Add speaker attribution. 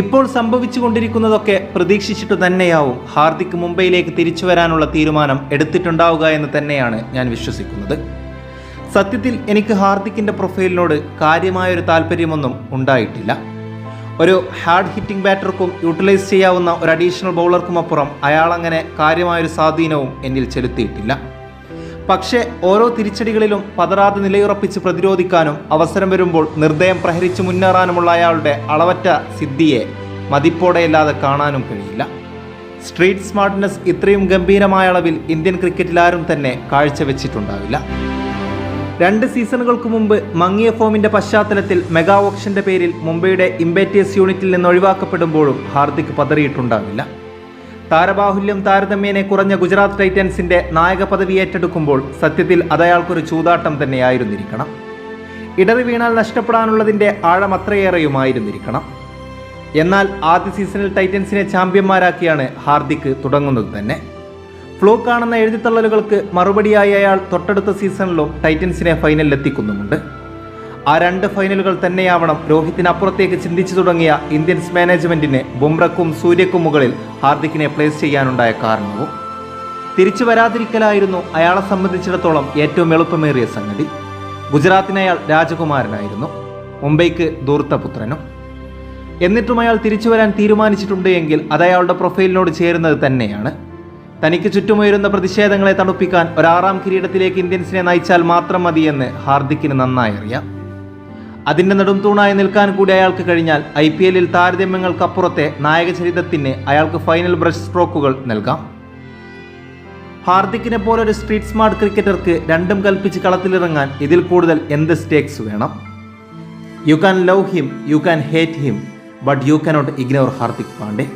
Speaker 1: ഇപ്പോൾ സംഭവിച്ചുകൊണ്ടിരിക്കുന്നതൊക്കെ പ്രതീക്ഷിച്ചിട്ടു തന്നെയാവും ഹാർദിക് മുംബൈയിലേക്ക് തിരിച്ചു വരാനുള്ള തീരുമാനം എടുത്തിട്ടുണ്ടാവുക എന്ന് തന്നെയാണ് ഞാൻ വിശ്വസിക്കുന്നത്. സത്യത്തിൽ എനിക്ക് ഹാർദിക്കിന്റെ പ്രൊഫൈലിനോട് കാര്യമായൊരു താല്പര്യമൊന്നും ഉണ്ടായിട്ടില്ല. ഒരു ഹാർഡ് ഹിറ്റിംഗ് ബാറ്റർക്കും യൂട്ടിലൈസ് ചെയ്യാവുന്ന ഒരു അഡീഷണൽ ബൗളർക്കും അപ്പുറം അയാൾ അങ്ങനെ കാര്യമായൊരു സ്വാധീനവും എന്നിൽ ചെലുത്തിയിട്ടില്ല. പക്ഷേ ഓരോ തിരിച്ചടികളിലും പതറാതെ നിലയുറപ്പിച്ച് പ്രതിരോധിക്കാനും അവസരം വരുമ്പോൾ നിർദ്ദയം പ്രഹരിച്ച് മുന്നേറാനുമുള്ള അയാളുടെ അളവറ്റ സിദ്ധിയെ മതിപ്പോടെയല്ലാതെ കാണാനും കഴിയില്ല. സ്ട്രീറ്റ് സ്മാർട്ട്നെസ് ഇത്രയും ഗംഭീരമായ അളവിൽ ഇന്ത്യൻ ക്രിക്കറ്റിലാരും തന്നെ കാഴ്ചവെച്ചിട്ടുണ്ടാവില്ല. രണ്ട് സീസണുകൾക്ക് മുമ്പ് മങ്ങിയ ഫോമിന്റെ പശ്ചാത്തലത്തിൽ മെഗാ ഓപ്ഷന്റെ പേരിൽ മുംബൈയുടെ ഇംബേറ്റേഴ്സ് യൂണിറ്റിൽ നിന്ന് ഒഴിവാക്കപ്പെടുമ്പോഴും ഹാർദിക് പതറിയിട്ടുണ്ടാവില്ല. താരബാഹുല്യം താരതമ്യേനെ കുറഞ്ഞ ഗുജറാത്ത് ടൈറ്റൻസിന്റെ നായക പദവി ഏറ്റെടുക്കുമ്പോൾ സത്യത്തിൽ അതയാൾക്കൊരു ചൂതാട്ടം തന്നെയായിരുന്നിരിക്കണം. ഇടറി വീണാൽ നഷ്ടപ്പെടാനുള്ളതിന്റെ ആഴം അത്രയേറെയുമായിരുന്നിരിക്കണം. എന്നാൽ ആദ്യ സീസണിൽ ടൈറ്റൻസിനെ ചാമ്പ്യന്മാരാക്കിയാണ് ഹാർദിക് തുടങ്ങുന്നത് തന്നെ. ഫ്ലോ കാണുന്ന എഴുതിത്തള്ളലുകൾക്ക് മറുപടിയായി അയാൾ തൊട്ടടുത്ത സീസണിലും ടൈറ്റൻസിനെ ഫൈനലിൽ എത്തിക്കുന്നുമുണ്ട് ആ രണ്ട് ഫൈനലുകൾ തന്നെയാവണം രോഹിത്തിനപ്പുറത്തേക്ക് ചിന്തിച്ചു തുടങ്ങിയ ഇന്ത്യൻസ് മാനേജ്മെന്റിന് ബുംറക്കും സൂര്യക്കും മുകളിൽ ഹാർദിക്കിനെ പ്ലേസ് ചെയ്യാനുണ്ടായ കാരണവും. തിരിച്ചു വരാതിരിക്കലായിരുന്നു അയാളെ സംബന്ധിച്ചിടത്തോളം ഏറ്റവും എളുപ്പമേറിയ സംഗതി. ഗുജറാത്തിന് അയാൾ രാജകുമാരനായിരുന്നു. മുംബൈക്ക് ദൂർത്തപുത്രനും എന്നിട്ടും അയാൾ തിരിച്ചു വരാൻ തീരുമാനിച്ചിട്ടുണ്ട് എങ്കിൽ അത് അയാളുടെ പ്രൊഫൈലിനോട് ചേരുന്നത് തന്നെയാണ്. തനിക്ക് ചുറ്റുമുയരുന്ന പ്രതിഷേധങ്ങളെ തണുപ്പിക്കാൻ ഒരാറാം കിരീടത്തിലേക്ക് ഇന്ത്യൻസിനെ നയിച്ചാൽ മാത്രം മതിയെന്ന് ഹാർദിക്കിന് നന്നായി അറിയാം. അതിന്റെ നെടും തൂണായി നിൽക്കാൻ കൂടി അയാൾക്ക് കഴിഞ്ഞാൽ ഐ പി എല്ലിൽ താരതമ്യങ്ങൾക്കപ്പുറത്തെ നായക ചരിതത്തിന് അയാൾക്ക് ഫൈനൽ ബ്രഷ് സ്ട്രോക്കുകൾ നൽകാം. ഹാർദിക്കിനെ പോലെ ഒരു സ്ട്രീറ്റ് സ്മാർട്ട് ക്രിക്കറ്റർക്ക് രണ്ടും കൽപ്പിച്ച് കളത്തിലിറങ്ങാൻ ഇതിൽ കൂടുതൽ എന്ത് സ്റ്റേക്സ് വേണം? You can love him you can hate him but you cannot ignore Hardik Pandya.